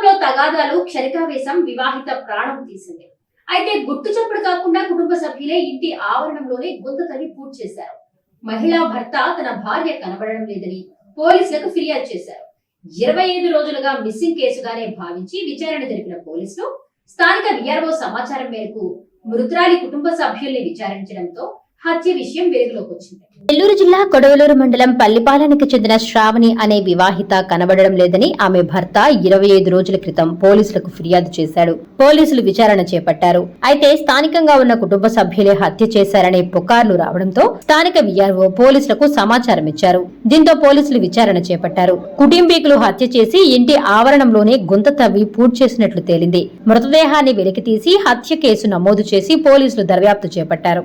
కుటుంబంలో తగాదాలు క్షణికావేశం వివాహిత ప్రాణం తీసింది. అయితే గుట్టు చప్పుడు కాకుండా కుటుంబ సభ్యులే ఇంటి ఆవరణంలోనే గుంత తవ్వి పూర్తి చేశారు. మహిళా భర్త తన భార్య కనబడడం లేదని పోలీసులకు ఫిర్యాదు చేశారు. ఇరవై ఐదు రోజులుగా మిస్సింగ్ కేసుగానే భావించి విచారణ జరిపిన పోలీసులు స్థానిక విఆర్ఓ సమాచారం మేరకు మృతురాలి కుటుంబ సభ్యుల్ని విచారించడంతో హత్య విషయం వెలుగులోకి వచ్చింది నెల్లూరు జిల్లా కొడవలూరు మండలం పల్లిపాలెనికి చెందిన శ్రావణి అనే వివాహిత కనబడడం లేదని ఆమె భర్త ఇరవై ఐదు రోజుల క్రితం పోలీసులకు ఫిర్యాదు చేశాడు. పోలీసులు విచారణ చేపట్టారు. అయితే స్థానికంగా ఉన్న కుటుంబ సభ్యులే హత్య చేశారనే పుకార్లు రావడంతో స్థానిక విఆర్ఓ పోలీసులకు సమాచారం ఇచ్చారు. దీంతో పోలీసులు విచారణ చేపట్టారు. కుటుంబీకులు హత్య చేసి ఇంటి ఆవరణంలోనే గుంత తవ్వి పూర్తి చేసినట్లు తేలింది. మృతదేహాన్ని వెలికితీసి హత్య కేసు నమోదు చేసి పోలీసులు దర్యాప్తు చేపట్టారు.